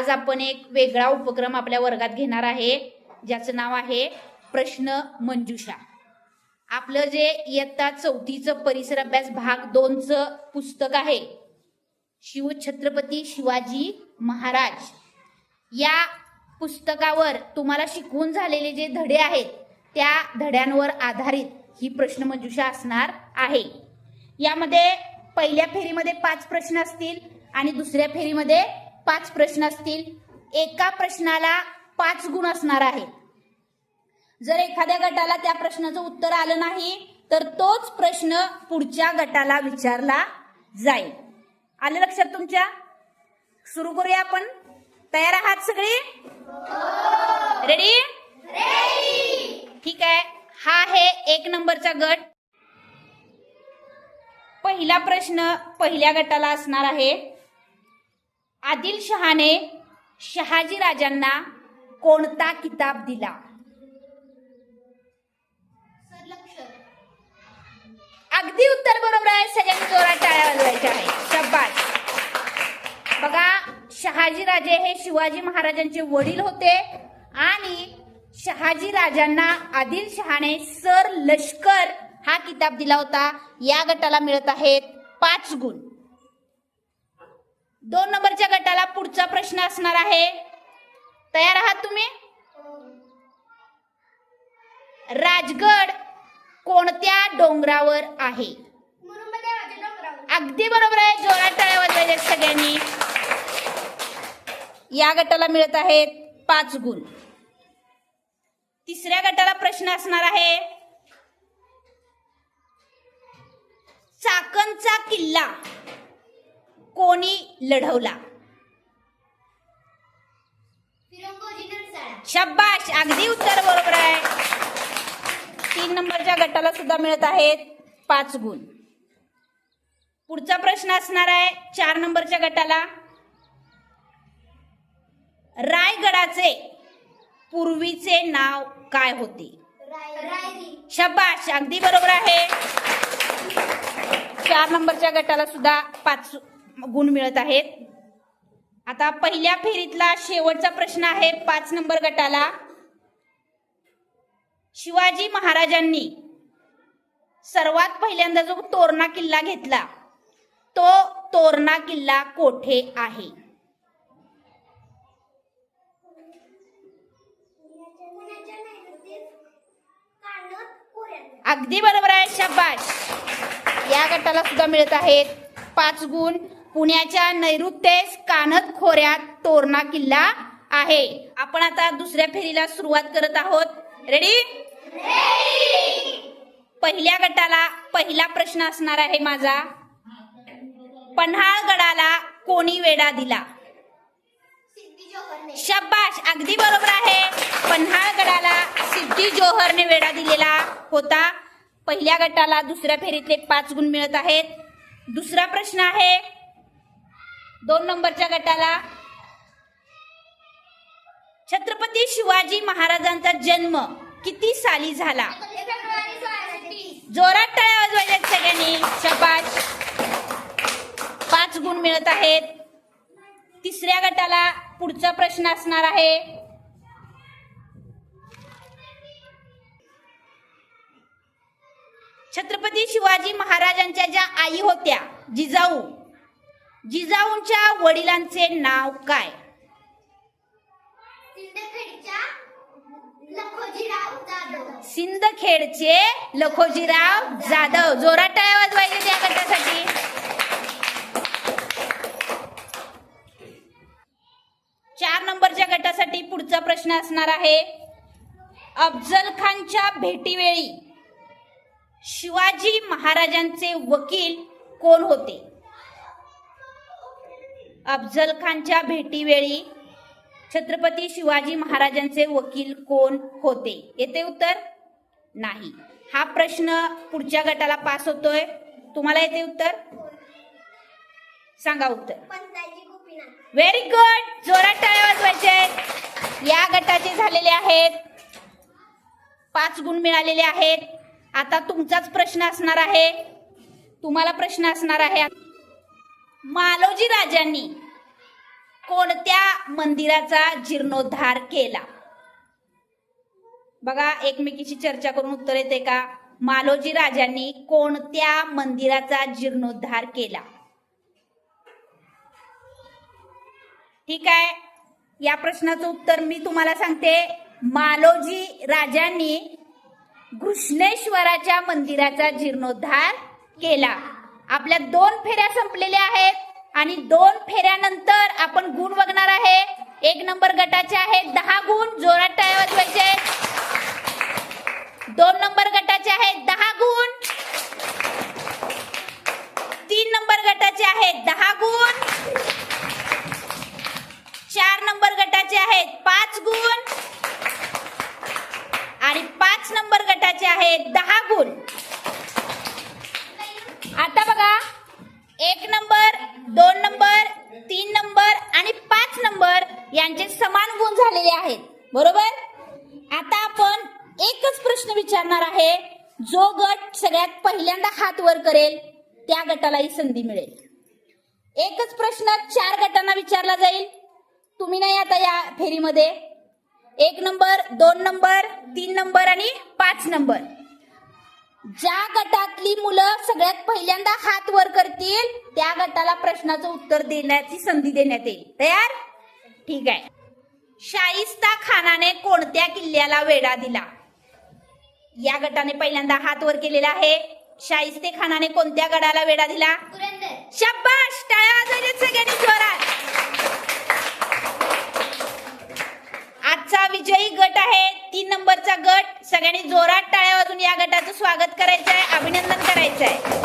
आज आपण एक वेगळा उपक्रम आपल्या वर्गात घेणार आहे ज्याचं नाव आहे प्रश्न मंजुषा. आपलं जे इयत्ता चौथीचं परिसर अभ्यास भाग दोनचं पुस्तक आहे शिवछत्रपती शिवाजी महाराज. या पुस्तकावर तुम्हाला शिकवून झालेले जे धडे आहेत त्या धड्यांवर आधारित ही प्रश्नमंजुषा असणार आहे. यामध्ये पहिल्या फेरीमध्ये पाच प्रश्न असतील आणि दुसऱ्या फेरीमध्ये पाच प्रश्न असतील. एका प्रश्नाला पाच गुण असणार आहे जर एखाद्या गटाला त्या प्रश्नाचं उत्तर आलं नाही तर तोच प्रश्न पुढच्या गटाला विचारला जाईल. आलं लक्षात तुमच्या? सुरू करूया आपण. तयार आहात सगळे? रेडी ठीक आहे. हा आहे एक नंबरचा गट. पहिला प्रश्न पहिल्या गटाला असणार आहे. आदिलशहाने शहाजी राजांना कोणता किताब दिला? अगदी उत्तर बरोबर आहे. सगळ्यांनी जोरात टाळ्या वाजवायच्या आहे शब्बास. बघा शहाजीराजे हे शिवाजी महाराजांचे वडील होते आणि शहाजी राजांना आदिल शहाने सर लष्कर हा किताब दिला होता. या गटाला मिळत आहेत पाच गुण. दोन नंबरच्या गटाला पुढचा प्रश्न असणार आहे. तयार आहात तुम्ही? राजगड कोणत्या डोंगरावर आहे? अगदी बरोबर आहे जोरात टाळ्या वाजवायच्या सगळ्यांनी. या गटाला मिळत आहेत पाच गुण. तिसऱ्या गटाला प्रश्न असणार आहे चाकणचा किल्ला. कोणी लढवला? शब्बाश अगदी उत्तर बरोबर आहे. तीन नंबरच्या गटाला सुद्धा मिळत आहेत पाच गुण. पुढचा प्रश्न असणार आहे चार नंबरच्या गटाला. रायगडाचे पूर्वीचे नाव काय होते? शब्बाश अगदी बरोबर आहे. चार नंबरच्या गटाला सुद्धा पाच गुण मिळत आहेत. आता पहिल्या फेरीतला शेवटचा प्रश्न आहे पाच नंबर गटाला. शिवाजी महाराजांनी सर्वात पहिल्यांदा जो तोरणा किल्ला घेतला तो तोरणा किल्ला कोठे आहे? अगदी बरोबर आहे शाबाश या गटाला सुद्धा मिळत आहेत पाच गुण. पुण्याच्या नैऋत्येस कानत खोऱ्यात तोरणा किल्ला आहे. आपण आता दुसऱ्या फेरीला सुरुवात करत आहोत. रेडी पहिल्या गटाला पहिला प्रश्न असणार आहे माझा. पन्हाळगडाला कोणी वेढा दिला? शब्बाश अगदी बरोबर आहे. पन्हाळगडाला सिद्धी जोहरने वेढा दिलेला होता. पहिल्या गटाला दुसऱ्या फेरीतले पाच गुण मिळत आहेत. दुसरा प्रश्न आहे दोन नंबरच्या गटाला. छत्रपती शिवाजी महाराजांचा जन्म किती साली झाला? जोरात टाळ्या वाजवायच्या सगळ्यांनी. शपाश पाच गुण मिळत आहेत. तिसऱ्या गटाला पुढचा प्रश्न असणार आहे. छत्रपती शिवाजी महाराजांच्या ज्या आई होत्या जिजाऊ जिजाऊंच्या वडिलांचे नाव काय? सिंदखेडचे लखोजीराव जाधव. जोरात टाळ्या वाजवायचे त्या गटासाठी. चार नंबरच्या गटासाठी पुढचा प्रश्न असणार आहे. अफजल खानच्या भेटीवेळी शिवाजी महाराजांचे वकील कोण होते? अफजल खानच्या भेटीवेळी छत्रपती शिवाजी महाराजांचे वकील कोण होते? येते उत्तर? नाही. हा प्रश्न पुढच्या गटाला पास होतोय. तुम्हाला येते उत्तर? सांगा उत्तर. व्हेरी गुड जोरात टाळ्या वाजवायचे. या गटाचे झालेले आहेत. पाच गुण मिळालेले आहेत. आता तुमचाच प्रश्न असणार आहे. तुम्हाला प्रश्न असणार आहे. मालोजी राजांनी कोणत्या मंदिराचा जीर्णोद्धार केला? बघा एकमेकीची चर्चा करून उत्तर येते का? मालोजी राजांनी कोणत्या मंदिराचा जीर्णोद्धार केला? ठीक आहे या प्रश्नाचं उत्तर मी तुम्हाला सांगते. मालोजी राजांनी घृष्णेश्वराच्या मंदिराचा जीर्णोद्धार केला. आपल्या दोन फेऱ्या संपलेल्या आहेत आणि दोन फेऱ्यानंतर आपण गुण बघणार आहे. एक नंबर गटाचे आहेत दहा गुण जोरात टाळ्या वाजवायचे दोन नंबर गटाचे आहेत दहा गुण. तीन नंबर गटाचे आहेत दहा गुण. चार नंबर गटाचे आहेत पाच गुण. आणि पाच नंबर गटाचे आहेत दहा गुण. हात वर करेल त्या गटाला ही संधी मिळेल. एकच प्रश्न चार गटांना विचारला जाईल. तुम्ही नाही आता या फेरीमध्ये. एक नंबर दोन नंबर तीन नंबर आणि पाच नंबर. ज्या गटातली मुलं सगळ्यात पहिल्यांदा हात वर करतील त्या गटाला प्रश्नाचं उत्तर देण्याची संधी देण्यात येईल. तयार? ठीक आहे. शाहिस्ता खानाने कोणत्या किल्ल्याला वेढा दिला? या गटाने पहिल्यांदा हात वर केलेला आहे. शाहिस्ते खानाने कोणत्या गडाला वेढा दिला? शब्बाश टाळ्या सगळ्यांनी जोरात. आजचा विजयी गट आहे तीन नंबरचा गट. सगळ्यांनी जोरात टाळ्या वाजून या गटाचं स्वागत करायचं आहे अभिनंदन करायचं आहे